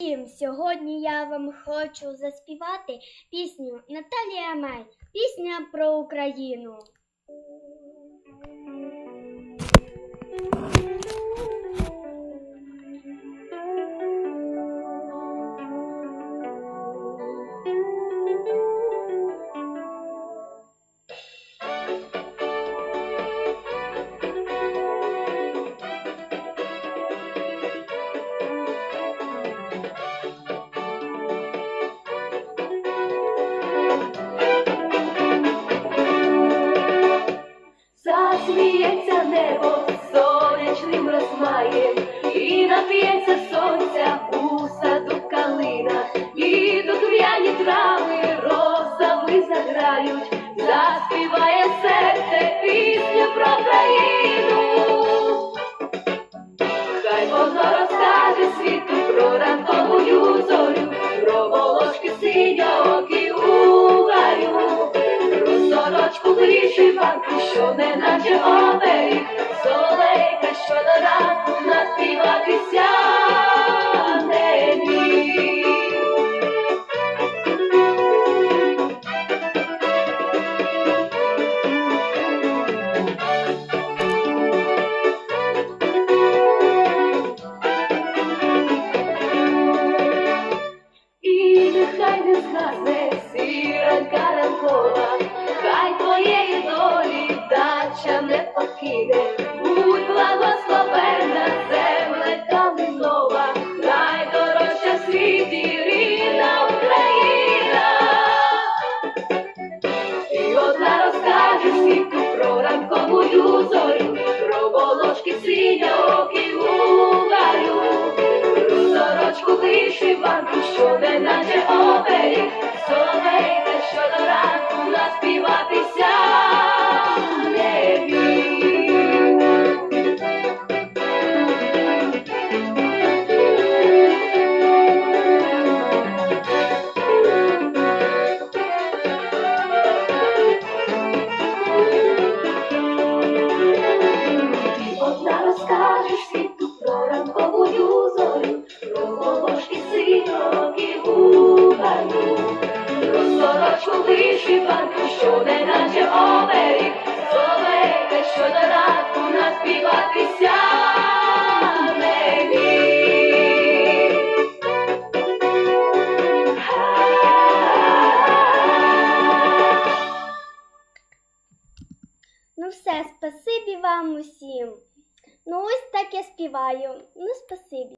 Всім сьогодні я вам хочу заспівати пісню Наталія Май. Пісня про Україну. Засміється небо сонячним розмаєм, і нап'ється сонця у саду калина, і духмяні трави розами заграють, заспіває серце пісню про країну. Сорочку що не наче оберіг, солейка, що до ранку наспіватися про ранковую зорю, про волошки сирокі губаю, про сорочку вишиванку, що не наче оберіг, солейка, що до наспіватися. Ну все, спасибі вам усім. Ну ось так я співаю. Ну, спасибі.